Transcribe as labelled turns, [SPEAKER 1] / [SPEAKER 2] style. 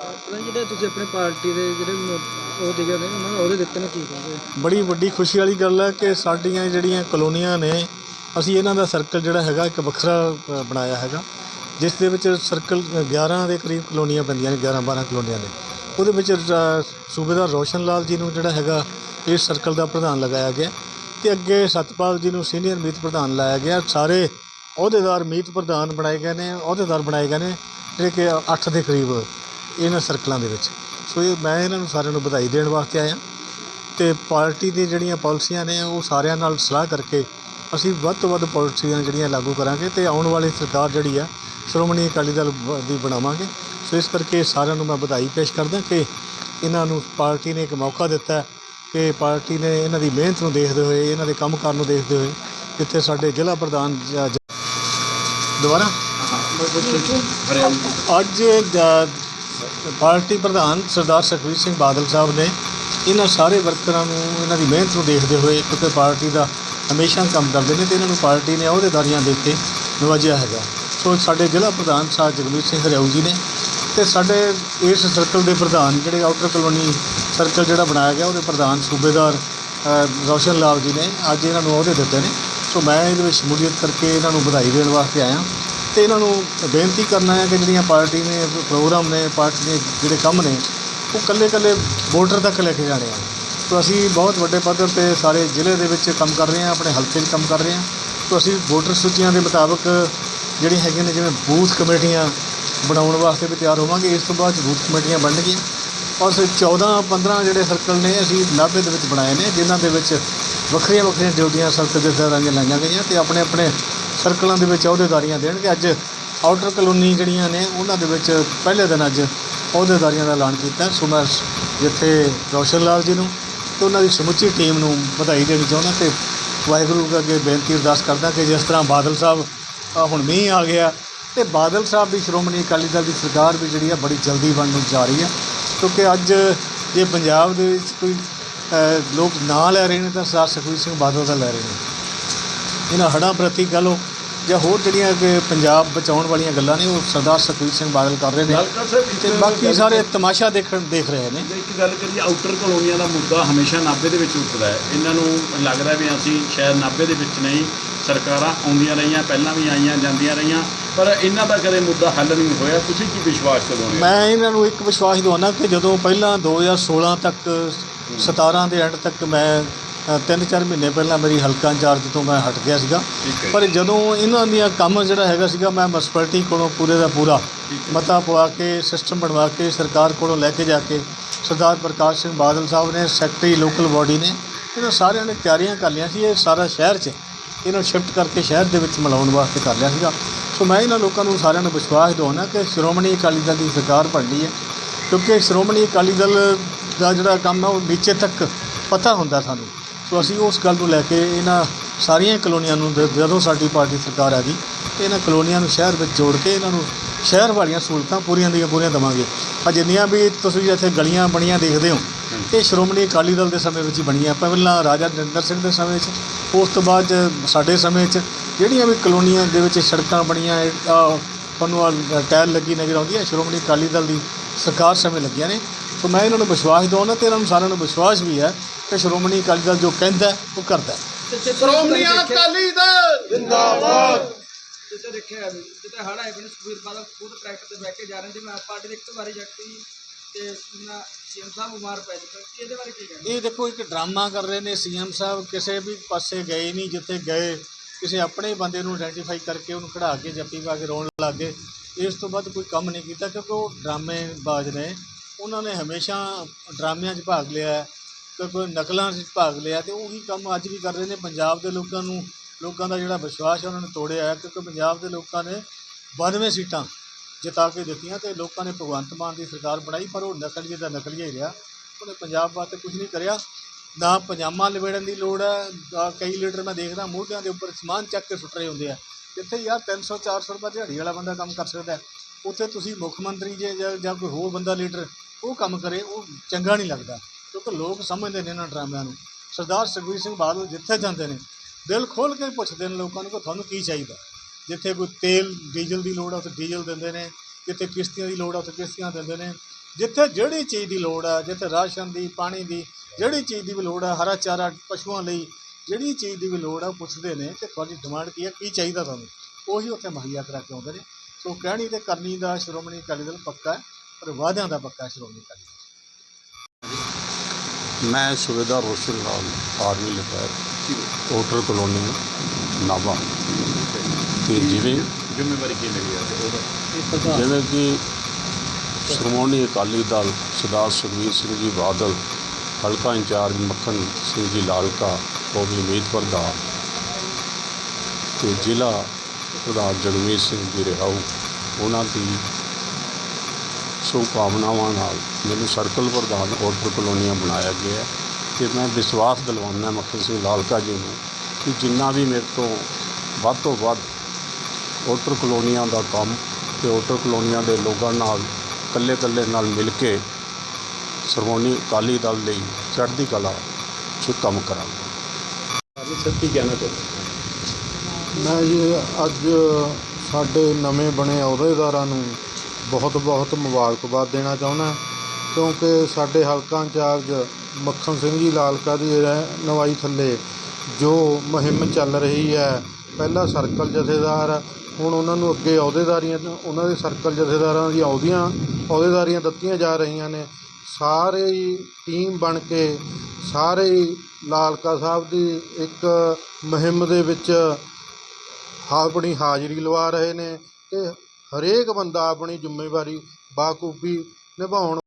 [SPEAKER 1] ਪਹਿਲਾਂ ਜਿਹੜੇ ਤੁਸੀਂ ਆਪਣੇ ਪਾਰਟੀ ਦੇ ਜਿਹੜੇ ਮ- ਉਹ ਦਿਗੇ ਨੇ ਉਹਨਾਂ ਨੂੰ ਉਹਦੇ ਦਿੱਤੇ ਨੇ ਕੀ ਕਹਿੰਦੇ
[SPEAKER 2] ਬੜੀ ਵੱਡੀ ਖੁਸ਼ੀ ਵਾਲੀ ਗੱਲ ਹੈ ਕਿ ਸਾਡੀਆਂ ਜਿਹੜੀਆਂ ਕਲੋਨੀਆਂ ਨੇ ਅਸੀਂ ਇਹਨਾਂ ਦਾ ਸਰਕਲ ਜਿਹੜਾ ਹੈਗਾ ਇੱਕ ਵੱਖਰਾ ਅ, ਬਣਾਇਆ ਹੈਗਾ ਜਿਸ ਦੇ ਵਿੱਚ ਸਰਕਲ 11 ਦੇ ਕਰੀਬ ਕਲੋਨੀਆਂ ਪੈਂਦੀਆਂ ਨੇ 11 12 ਕਲੋਨੀਆਂ ਨੇ। ਉਹਦੇ ਵਿੱਚ ਅ, ਸੂਬੇਦਾਰ ਰੋਸ਼ਨ ਲਾਲ ਜੀ ਨੂੰ ਜਿਹੜਾ ਹੈਗਾ ਇਸ ਸਰਕਲ ਦਾ ਪ੍ਰਧਾਨ ਲਗਾਇਆ ਗਿਆ ਤੇ ਅੱਗੇ ਸਤਪਾਲ ਜੀ ਨੂੰ ਸੀਨੀਅਰ ਮੀਤ ਪ੍ਰਧਾਨ ਲਾਇਆ ਗਿਆ। ਸਾਰੇ ਅਹੁਦੇਦਾਰ ਮੀਤ ਪ੍ਰਧਾਨ ਬਣਾਏ ਗਏ ਨੇ ਅਹੁਦੇਦਾਰ ਬਣਾਏ ਗਏ ਨੇ ਜਿਹੜੇ ਕਿ 8 ਦੇ ਕਰੀਬ ਇਹਨਾਂ ਸਰਕਲਾਂ ਦੇ ਵਿੱਚ ਸੋ ਇਹ ਮੈਂ ਇਹਨਾਂ ਨੂੰ ਸਾਰਿਆਂ ਨੂੰ ਵਧਾਈ ਦੇਣ ਵਾਸਤੇ ਆਇਆ ਤੇ ਪਾਰਟੀ ਦੀ ਜਿਹੜੀਆਂ ਪਾਲਿਸੀਆਂ ਨੇ ਉਹ ਸਾਰਿਆਂ ਨਾਲ ਸਲਾਹ ਕਰਕੇ ਅਸੀਂ ਵੱਧ ਤੋਂ ਵੱਧ ਪਾਲਿਸੀਆਂ ਜਿਹੜੀਆਂ ਲਾਗੂ ਕਰਾਂਗੇ ਤੇ ਆਉਣ ਵਾਲੀ ਸਰਕਾਰ ਜਿਹੜੀ ਆ ਸ਼੍ਰੋਮਣੀ ਅਕਾਲੀ ਦਲ ਦੀ ਬਣਾਵਾਂਗੇ ਸੋ ਇਸ ਕਰਕੇ ਸਾਰਿਆਂ ਨੂੰ ਮੈਂ ਵਧਾਈ ਪੇਸ਼ ਕਰਦਾ ਕਿ ਇਹਨਾਂ ਨੂੰ ਪਾਰਟੀ ਨੇ ਇੱਕ ਮੌਕਾ ਦਿੱਤਾ ਕਿ ਪਾਰਟੀ ਨੇ ਇਹਨਾਂ ਦੀ ਮਿਹਨਤ ਨੂੰ ਦੇਖਦੇ ਹੋਏ ਇਹਨਾਂ ਦੇ ਕੰਮ ਕਰਨ ਨੂੰ ਦੇਖਦੇ ਹੋਏ ਜਿੱਥੇ ਸਾਡੇ ਜ਼ਿਲ੍ਹਾ ਪ੍ਰਧਾਨ ਜ- ਦੁਬਾਰਾ ਅੱਜ ਪਾਰਟੀ ਪ੍ਰਧਾਨ ਸਰਦਾਰ ਸੁਖਬੀਰ ਸਿੰਘ ਬਾਦਲ ਸਾਹਿਬ ਨੇ ਇਹਨਾਂ ਸਾਰੇ ਵਰਕਰਾਂ ਨੂੰ ਇਹਨਾਂ ਦੀ ਮਿਹਨਤ ਨੂੰ ਦੇਖਦੇ ਹੋਏ ਕਿਉਂਕਿ ਪਾਰਟੀ ਦਾ ਹਮੇਸ਼ਾ ਕੰਮ ਕਰਦੇ ਨੇ ਤੇ ਇਹਨਾਂ ਨੂੰ ਪਾਰਟੀ ਨੇ ਅਹੁਦੇਦਾਰੀਆਂ ਦੇ ਕੇ ਨਵਾਜਿਆ ਹੈਗਾ। ਸੋ ਸਾਡੇ ਜ਼ਿਲ੍ਹਾ ਪ੍ਰਧਾਨ ਸਾਹਿਬ ਜਗਮੀਤ ਸਿੰਘ ਹਰਿਆਊ ਜੀ ਨੇ ਤੇ ਸਾਡੇ ਇਸ ਸਰਕਲ ਦੇ ਪ੍ਰਧਾਨ ਜਿਹੜੇ ਆਊਟਰ ਕਲੋਨੀ ਸਰਕਲ ਜਿਹੜਾ ਬਣਾਇਆ ਗਿਆ ਉਹਦੇ ਪ੍ਰਧਾਨ ਸੂਬੇਦਾਰ ਅ, ਰੌਸ਼ਨ ਲਾਲ ਜੀ ਨੇ ਅੱਜ ਇਹਨਾਂ ਨੂੰ ਅਹੁਦੇ ਦਿੱਤੇ ਨੇ। ਸੋ ਮੈਂ ਇਹਦੇ ਵਿੱਚ ਸ਼ਮੂਲੀਅਤ ਕਰਕੇ ਇਹਨਾਂ ਨੂੰ ਵਧਾਈ ਦੇਣ ਵਾਸਤੇ ਆਇਆ। ਤੇ ਇਹਨਾਂ ਨੂੰ ਬੇਨਤੀ ਕਰਨਾ ਹੈ ਕਿ ਜਿਹੜੀਆਂ ਪਾਰਟੀ ਨੇ, ਪ੍ਰੋਗਰਾਮ ਨੇ, ਪਾਰਟੀ ਦੇ ਜਿਹੜੇ ਕੰਮ ਨੇ, ਉਹ ਇਕੱਲੇ ਇਕੱਲੇ ਵੋਟਰ ਤੱਕ ਲੈ ਕੇ ਜਾਣੇ ਆ। ਸੋ ਅਸੀਂ ਬਹੁਤ ਵੱਡੇ ਪੱਧਰ ਤੇ ਸਾਰੇ ਜ਼ਿਲ੍ਹੇ ਦੇ ਵਿੱਚ ਕੰਮ ਕਰ ਰਹੇ ਹਾਂ, ਆਪਣੇ ਹਲਕੇ 'ਚ ਕੰਮ ਕਰ ਰਹੇ ਹਾਂ। ਸੋ ਅਸੀਂ ਵੋਟਰ ਸੂਚੀਆਂ ਦੇ ਮੁਤਾਬਕ ਜਿਹੜੀਆਂ ਹੈਗੀਆਂ ਨੇ, ਜਿਵੇਂ ਬੂਥ ਕਮੇਟੀਆਂ ਬਣਾਉਣ ਵਾਸਤੇ ਵੀ ਤਿਆਰ ਹੋਵਾਂਗੇ, ਇਸ ਤੋਂ ਬਾਅਦ 'ਚ ਬੂਥ ਕਮੇਟੀਆਂ ਬਣਨਗੀਆਂ। ਔਰ ਸੇ 14 15 ਜਿਹੜੇ ਸਰਕਲ ਨੇ, ਅਸੀਂ ਨਾਭੇ ਦੇ ਵਿੱਚ ਬਣਾਏ ਨੇ, ਜਿਨ੍ਹਾਂ ਦੇ ਵਿੱਚ ਵੱਖਰੀਆਂ ਵੱਖਰੀਆਂ ਡਿਊਟੀਆਂ ਸਰਕਲ ਦੇ ਦੌਰਾਨ ਲਾਈਆਂ ਗਈਆਂ ਤੇ ਆਪਣੇ ਆਪਣੇ ਸਰਕਲਾਂ ਦੇ ਵਿੱਚ ਅਹੁਦੇਦਾਰੀਆਂ ਦੇਣਗੇ। ਅੱਜ ਆਊਟਰ ਕਲੋਨੀ ਜਿਹੜੀਆਂ ਨੇ, ਉਹਨਾਂ ਦੇ ਵਿੱਚ ਪਹਿਲੇ ਦਿਨ ਅੱਜ ਅਹੁਦੇਦਾਰੀਆਂ ਦਾ ਐਲਾਨ ਕੀਤਾ। ਸੋ ਮੈਂ ਜਿੱਥੇ ਰੌਸ਼ਨ ਲਾਲ ਜੀ ਨੂੰ ਤੇ ਉਹਨਾਂ ਦੀ ਸਮੁੱਚੀ ਟੀਮ ਨੂੰ ਵਧਾਈ ਦੇਣੀ ਚਾਹੁੰਦਾ ਤੇ ਵਾਹਿਗੁਰੂ ਅੱਗੇ ਬੇਨਤੀ ਅਰਦਾਸ ਕਰਦਾ ਕਿ ਜਿਸ ਤਰ੍ਹਾਂ ਬਾਦਲ ਸਾਹਿਬ ਹੁਣ ਮੀਂਹ ਆ ਗਿਆ ਤੇ ਬਾਦਲ ਸਾਹਿਬ ਦੀ ਸ਼੍ਰੋਮਣੀ ਅਕਾਲੀ ਦਲ ਦੀ ਸਰਕਾਰ ਵੀ ਜਿਹੜੀ ਆ ਬੜੀ ਜਲਦੀ ਬਣਨ ਨੂੰ ਜਾ ਰਹੀ ਹੈ ਕਿਉਂਕਿ ਅੱਜ ਜੇ ਪੰਜਾਬ ਦੇ ਵਿੱਚ ਕੋਈ ਲੋਕ ਨਾਂ ਲੈ ਰਹੇ ਨੇ ਤਾਂ ਸਰਦਾਰ ਸੁਖਬੀਰ ਸਿੰਘ ਬਾਦਲ ਦਾ ਲੈ ਰਹੇ ਨੇ। ਇਹਨਾਂ ਹੜ੍ਹਾਂ ਪ੍ਰਤੀ ਕਹ ਲਓ ਜਾਂ ਹੋਰ ਜਿਹੜੀਆਂ ਕਿ ਪੰਜਾਬ ਬਚਾਉਣ ਵਾਲੀਆਂ ਗੱਲਾਂ ਨੇ ਉਹ ਸਰਦਾਰ ਸੁਖਬੀਰ ਸਿੰਘ ਬਾਦਲ ਕਰ ਰਹੇ ਨੇ।
[SPEAKER 3] ਸਾਹਿਬ ਇੱਕ
[SPEAKER 2] ਤੇ ਬਾਕੀ
[SPEAKER 3] ਗੱਲ-
[SPEAKER 2] ਸਾਰੇ ਤਮਾਸ਼ਾ ਦੇਖਣ ਦੇਖ ਰਹੇ ਨੇ।
[SPEAKER 3] ਇੱਕ ਗੱਲ ਕਰੀਏ ਆਊਟਰ ਕਲੋਨੀਆਂ ਦਾ ਮੁੱਦਾ ਹਮੇਸ਼ਾ ਨਾਭੇ ਦੇ ਵਿੱਚ ਉੱਠਦਾ ਹੈ। ਇਹਨਾਂ ਨੂੰ ਲੱਗਦਾ ਵੀ ਅਸੀਂ ਸ਼ਾਇਦ ਨਾਭੇ ਦੇ ਵਿੱਚ ਨਹੀਂ ਸਰਕਾਰਾਂ ਆਉਂਦੀਆਂ ਰਹੀਆਂ ਪਹਿਲਾਂ ਵੀ ਆਈਆਂ ਜਾਂਦੀਆਂ ਰਹੀਆਂ ਪਰ ਇਹਨਾਂ ਦਾ ਕਦੇ ਮੁੱਦਾ ਹੱਲ ਨਹੀਂ ਹੋਇਆ। ਤੁਸੀਂ ਕੀ ਵਿਸ਼ਵਾਸ ਦਿਵਾਉਂਦੇ ਹੋ?
[SPEAKER 2] ਮੈਂ ਇਹਨਾਂ ਨੂੰ ਇੱਕ ਵਿਸ਼ਵਾਸ ਦਿਵਾਉਣਾ ਕਿ ਜਦੋਂ ਪਹਿਲਾਂ 2016 ਤੱਕ 17 ਦੇ ਐਂਡ ਤੱਕ ਮੈਂ ਤਿੰਨ ਚਾਰ ਮਹੀਨੇ ਪਹਿਲਾਂ ਮੇਰੀ ਹਲਕਾ ਇੰਚਾਰਜ ਤੋਂ ਮੈਂ ਹਟ ਗਿਆ ਸੀਗਾ। ਪਰ ਜਦੋਂ ਇਹਨਾਂ ਦੀਆਂ ਕੰਮ ਜਿਹੜਾ ਹੈਗਾ ਸੀਗਾ ਮੈਂ ਮਿਊਨਿਸਪੈਲਿਟੀ ਕੋਲੋਂ ਪੂਰੇ ਦਾ ਪੂਰਾ ਮਤਾ ਪਵਾ ਕੇ ਸਿਸਟਮ ਬਣਵਾ ਕੇ ਸਰਕਾਰ ਕੋਲੋਂ ਲੈ ਕੇ ਜਾ ਕੇ ਸਰਦਾਰ ਪ੍ਰਕਾਸ਼ ਸਿੰਘ ਬਾਦਲ ਸਾਹਿਬ ਨੇ ਸੈਕਟਰੀ ਲੋਕਲ ਬਾਡੀ ਨੇ ਇਹਨਾਂ ਸਾਰਿਆਂ ਨੇ ਤਿਆਰੀਆਂ ਕਰ ਲਈਆਂ ਸੀ। ਇਹ ਸਾਰਾ ਸ਼ਹਿਰ 'ਚ ਇਹਨੂੰ ਸ਼ਿਫਟ ਕਰਕੇ ਸ਼ਹਿਰ ਦੇ ਵਿੱਚ ਮਿਲਾਉਣ ਵਾਸਤੇ ਕਰ ਲਿਆ ਸੀਗਾ। ਸੋ ਮੈਂ ਇਹਨਾਂ ਲੋਕਾਂ ਨੂੰ ਸਾਰਿਆਂ ਨੂੰ ਵਿਸ਼ਵਾਸ ਦਿਵਾਉਣਾ ਕਿ ਸ਼੍ਰੋਮਣੀ ਅਕਾਲੀ ਦਲ ਦੀ ਸਰਕਾਰ ਬਣਨੀ ਹੈ। ਕਿਉਂਕਿ ਸ਼੍ਰੋਮਣੀ ਅਕਾਲੀ ਦਲ ਦਾ ਜਿਹੜਾ ਕੰਮ ਹੈ ਉਹ ਨੀਚੇ ਤੱਕ ਪਤਾ ਹੁੰਦਾ ਸਾਨੂੰ। ਸੋ ਅਸੀਂ ਉਸ ਗੱਲ ਨੂੰ ਲੈ ਕੇ ਇਹਨਾਂ ਸਾਰੀਆਂ ਕਲੋਨੀਆਂ ਨੂੰ ਜ- ਜਦੋਂ ਸਾਡੀ ਪਾਰਟੀ ਸਰਕਾਰ ਆ ਗਈ ਤੇ ਇਹਨਾਂ ਕਲੋਨੀਆਂ ਨੂੰ ਸ਼ਹਿਰ ਵਿੱਚ ਜੋੜ ਕੇ ਇਹਨਾਂ ਨੂੰ ਸ਼ਹਿਰ ਵਾਲੀਆਂ ਸਹੂਲਤਾਂ ਪੂਰੀਆਂ ਦੀਆਂ ਪੂਰੀਆਂ ਦੇਵਾਂਗੇ। ਆ ਜਿੰਨੀਆਂ ਵੀ ਤੁਸੀਂ ਇੱਥੇ ਗਲੀਆਂ ਬਣੀਆਂ ਦੇਖਦੇ ਹੋ ਇਹ ਸ਼੍ਰੋਮਣੀ ਅਕਾਲੀ ਦਲ ਦੇ ਸਮੇਂ ਵਿੱਚ ਹੀ ਬਣੀਆਂ। ਪਹਿਲਾਂ ਰਾਜਾ ਨਰਿੰਦਰ ਸਿੰਘ ਦੇ ਸਮੇਂ 'ਚ ਉਸ ਤੋਂ ਬਾਅਦ 'ਚ ਸਾਡੇ ਸਮੇਂ 'ਚ ਜਿਹੜੀਆਂ ਵੀ ਕਲੋਨੀਆਂ ਦੇ ਵਿੱਚ ਸੜਕਾਂ ਬਣੀਆਂ ਇਹ, ਆਹ, ਤੁਹਾਨੂੰ ਆਹ ਟਾਇਲ ਲੱਗੀ ਨਜ਼ਰ ਆਉਂਦੀ ਹੈ ਸ਼੍ਰੋਮਣੀ ਅਕਾਲੀ ਦਲ ਦੀ ਸਰਕਾਰ ਸਮੇਂ ਲੱਗੀਆਂ ਨੇ। ਸੋ ਮੈਂ ਇਹਨਾਂ ਨੂੰ ਵਿਸ਼ਵਾਸ ਦਿਵਾਉਣਾ ਤੇ ਇਹਨਾਂ ਨੂੰ ਸਾਰਿਆਂ ਨੂੰ ਵਿਸ਼ਵਾਸ ਵੀ ਹੈ ਕਿ ਸ਼੍ਰੋਮਣੀ ਅਕਾਲੀ ਦਲ ਜੋ ਕਹਿੰਦਾ ਉਹ ਕਰਦਾ
[SPEAKER 1] ਸ਼੍ਰੋਮਣੀ ਅਕਾਲੀ
[SPEAKER 3] ਦਲ! ਜਿੰਦਾਬਾਦ!
[SPEAKER 1] ਜਿੱਤੇ ਦੇਖਿਆ ਹੈ ਜਿੱਤੇ ਹੜਾ ਹੈ ਬਿਨ ਸੁਖਬੀਰ ਬਾਦਲ ਖੁਦ ਟਰੈਕਟਰ ਤੇ ਬਹਿ ਕੇ ਜਾ ਰਹੇ ਸੀ ਮੈਂ ਆਪ ਪਾਰਟੀ ਦੇ ਇੱਕ ਵਾਰੀ ਜੱਟੀ ਤੇ ਨਾ ਸੀਐਮ ਸਾਹਿਬ ਬਿਮਾਰ ਪੈ ਚੁੱਕੇ ਇਹਦੇ ਬਾਰੇ ਕੀ ਕਹਿੰਦੇ
[SPEAKER 2] ਇਹ ਦੇਖੋ ਇੱਕ ਡਰਾਮਾ ਕਰ ਰਹੇ ਨੇ ਸੀਐਮ ਸਾਹਿਬ। ਕਿਸੇ ਵੀ ਪਾਸੇ ਗਏ ਨਹੀਂ ਜਿੱਥੇ ਗਏ ਕਿਸੇ ਆਪਣੇ ਬੰਦੇ ਨੂੰ ਆਇਡੈਂਟੀਫਾਈ ਕਰਕੇ ਉਹਨੂੰ ਖੜਾ ਕੇ ਜੱਫੀ ਪਾ ਕੇ ਰੋਣ ਲੱਗ ਗਏ। ਇਸ ਤੋਂ ਬਾਅਦ ਕੋਈ ਕੰਮ ਨਹੀਂ ਕੀਤਾ ਕਿਉਂਕਿ ਉਹ ਡਰਾਮੇ ਬਾਜ਼ ਨੇ। ਉਹਨਾਂ ਨੇ ਹਮੇਸ਼ਾ ਡਰਾਮਿਆਂ 'ਚ ਭਾਗ ਲਿਆ ਹੈ ਕੋਈ ਨਕਲਾਂ 'ਚ ਭਾਗ ਲਿਆ ਤੇ ਉਹੀ ਕੰਮ ਅੱਜ ਵੀ ਕਰ ਰਹੇ ਨੇ। ਪੰਜਾਬ ਦੇ ਲੋਕਾਂ ਨੂੰ, ਲੋਕਾਂ ਦਾ ਜਿਹੜਾ ਵਿਸ਼ਵਾਸ ਹੈ ਉਹਨਾਂ ਨੇ ਤੋੜਿਆ ਹੈ ਕਿਉਂਕਿ ਪੰਜਾਬ ਦੇ ਲੋਕਾਂ ਨੇ 92 ਸੀਟਾਂ ਜਿਤਾ ਕੇ ਦਿੱਤੀਆਂ ਤੇ ਲੋਕਾਂ ਨੇ ਭਗਵੰਤ ਮਾਨ ਦੀ ਸਰਕਾਰ ਬਣਾਈ, ਪਰ ਉਹ ਨਕਲੀਏ ਦਾ ਨਕਲੀਆ ਹੀ ਰਿਹਾ। ਉਹਨੇ ਪੰਜਾਬ ਵਾਸਤੇ ਕੁਝ ਨਹੀਂ ਕਰਿਆ। ਨਾ ਪਜਾਮਾ ਲਵੇੜਨ ਦੀ ਲੋੜ ਹੈ ਆਹ ਕਈ ਲੀਡਰ ਮੈਂ ਦੇਖਦਾ ਮੋਢਿਆਂ ਦੇ ਉੱਪਰ ਸਮਾਨ ਚੱਕ ਕੇ ਸੁੱਟ ਰਹੇ ਹੁੰਦੇ ਆ। ਜਿੱਥੇ ਯਾਰ 300 400 ਰੁਪਏ ਦਿਹਾੜੀ ਵਾਲਾ ਬੰਦਾ ਕੰਮ ਕਰ ਸਕਦਾ ਉੱਥੇ ਤੁਸੀਂ ਮੁੱਖ ਮੰਤਰੀ ਜੇ, ਜਾਂ ਕੋਈ ਹੋਰ ਬੰਦਾ ਲੀਡਰ ਉਹ ਕੰਮ ਕਰੇ, ਉਹ ਚੰਗਾ ਨਹੀਂ ਲੱਗਦਾ। ਕਿਉਂਕਿ ਲੋਕ ਸਮਝਦੇ ਨੇ ਇਹਨਾਂ ਡਰਾਮਿਆਂ ਨੂੰ। ਸਰਦਾਰ ਸੁਖਬੀਰ ਸਿੰਘ ਬਾਦਲ ਜਿੱਥੇ ਜਾਂਦੇ ਨੇ, ਦਿਲ ਖੋਲ ਕੇ ਪੁੱਛਦੇ ਨੇ ਲੋਕਾਂ ਨੂੰ ਕਿ ਤੁਹਾਨੂੰ ਕੀ ਚਾਹੀਦਾ? ਜਿੱਥੇ ਕੋਈ ਤੇਲ, ਡੀਜ਼ਲ ਦੀ ਲੋੜ ਆ, ਉੱਥੇ ਡੀਜ਼ਲ ਦਿੰਦੇ ਨੇ। ਜਿੱਥੇ ਕਿਸ਼ਤੀਆਂ ਦੀ ਲੋੜ ਆ, ਉੱਥੇ ਕਿਸ਼ਤੀਆਂ ਦਿੰਦੇ ਨੇ। ਜਿੱਥੇ ਜਿਹੜੀ ਚੀਜ਼ ਦੀ ਲੋੜ ਹੈ ਜਿੱਥੇ ਰਾਸ਼ਨ ਦੀ, ਪਾਣੀ ਦੀ, ਜਿਹੜੀ ਚੀਜ਼ ਦੀ ਵੀ ਲੋੜ ਹੈ ਹਰਾ ਚਾਰਾ ਪਸ਼ੂਆਂ ਲਈ ਜਿਹੜੀ ਚੀਜ਼ ਦੀ ਵੀ ਲੋੜ ਹੈ ਉਹ ਪੁੱਛਦੇ ਨੇ ਕਿ ਤੁਹਾਡੀ ਡਿਮਾਂਡ ਕੀ ਹੈ ਕੀ ਚਾਹੀਦਾ ਤੁਹਾਨੂੰ? ਉਹੀ ਉੱਥੇ ਮੁਹੱਈਆ ਕਰਾ ਕੇ ਆਉਂਦੇ ਨੇ। ਸੋ ਕਹਿਣੀ ਤੇ ਕਰਨੀ ਦਾ ਸ਼੍ਰੋਮਣੀ ਅਕਾਲੀ ਦਲ ਪੱਕਾ ਹੈ, ਪਰ ਵਾਅਦਿਆਂ ਦਾ ਪੱਕਾ ਸ਼੍ਰੋਮਣੀ ਅਕਾਲੀ ਦਲ।
[SPEAKER 4] ਮੈਂ ਸੁਬੇਦਾਰ Roshan Lal army retired hotel colony Nabha. ਤੇ ਜਿਵੇਂ
[SPEAKER 3] ਜ਼ਿੰਮੇਵਾਰੀ ਕੀ ਲੱਗੀ ਆ? ਉਹਦਾ
[SPEAKER 4] ਜਿਵੇਂ ਕਿ ਸ਼੍ਰੋਮਣੀ ਅਕਾਲੀ ਦਲ ਸਰਦਾਰ ਸੁਖਬੀਰ ਸਿੰਘ ਜੀ ਬਾਦਲ ਹਲਕਾ ਇੰਚਾਰਜ ਮੱਖਣ ਸਿੰਘ ਜੀ ਲਾਲਕਾ ਉਹ ਵੀ ਉਮੀਦਵਾਰ ਦਾ। ਤੇ ਜ਼ਿਲ੍ਹਾ ਪ੍ਰਧਾਨ ਜਗਮੀਤ ਸਿੰਘ ਜੀ ਰਿਹਾਊ ਉਹਨਾਂ ਦੀ ਸ਼ੁਭਕਾਮਨਾਵਾਂ ਨਾਲ ਮੈਨੂੰ ਸਰਕਲ ਪ੍ਰਧਾਨ ਹੋਟਲ ਕਲੋਨੀਆਂ ਬਣਾਇਆ ਗਿਆ ਤੇ ਮੈਂ ਵਿਸ਼ਵਾਸ ਦਿਲਵਾਉਂਦਾ ਮੱਖਣ ਸਿੰਘ ਲਾਲਕਾ ਜੀ ਨੂੰ ਕਿ ਜਿੰਨਾ ਵੀ ਮੇਰੇ ਤੋਂ ਵੱਧ ਤੋਂ ਵੱਧ ਹੋਟਲ ਕਲੋਨੀਆਂ ਦਾ ਕੰਮ ਤੇ ਹੋਟਲ ਕਲੋਨੀਆਂ ਦੇ ਲੋਕਾਂ ਨਾਲ ਇਕੱਲੇ ਇਕੱਲੇ ਨਾਲ ਮਿਲ ਕੇ ਸ਼੍ਰੋਮਣੀ ਅਕਾਲੀ ਦਲ ਲਈ ਚੜ੍ਹਦੀ ਕਲਾ 'ਚ ਕੰਮ ਕਰਾਂਗਾ।
[SPEAKER 3] ਅੱਜ ਕਹਿਣਾ ਚਾਹੁੰਦੇ
[SPEAKER 5] ਮੈਂ ਜੀ ਅੱਜ ਸਾਡੇ ਨਵੇਂ ਬਣੇ ਅਹੁਦੇਦਾਰਾਂ ਨੂੰ ਬਹੁਤ ਬਹੁਤ ਮੁਬਾਰਕਬਾਦ ਦੇਣਾ ਚਾਹੁੰਦਾ ਕਿਉਂਕਿ ਸਾਡੇ ਹਲਕਾ ਇੰਚਾਰਜ ਮੱਖਣ ਸਿੰਘ ਜੀ ਲਾਲਕਾ ਦੀ ਨਵਾਈ ਥੱਲੇ ਜੋ ਮੁਹਿੰਮ ਚੱਲ ਰਹੀ ਹੈ, ਪਹਿਲਾ ਸਰਕਲ ਜਥੇਦਾਰ, ਹੁਣ ਉਹਨਾਂ ਨੂੰ ਅੱਗੇ ਅਹੁਦੇਦਾਰੀਆਂ ਉਹਨਾਂ ਦੇ ਸਰਕਲ ਜਥੇਦਾਰਾਂ ਦੀਆਂ ਅਹੁਦੀਆਂ, ਅਹੁਦੇਦਾਰੀਆਂ ਦਿੱਤੀਆਂ ਜਾ ਰਹੀਆਂ ਨੇ। ਸਾਰੇ ਹੀ ਟੀਮ ਬਣ ਕੇ, ਸਾਰੇ ਹੀ ਲਾਲਕਾ ਸਾਹਿਬ ਦੀ ਇੱਕ ਮੁਹਿੰਮ ਦੇ ਵਿੱਚ ਆਪਣੀ ਹਾਜ਼ਰੀ ਲਵਾ ਰਹੇ ਨੇ ਤੇ ਹਰੇਕ ਬੰਦਾ ਆਪਣੀ ਜ਼ਿੰਮੇਵਾਰੀ ਬਾਖੂਬੀ ਨਿਭਾਉਣ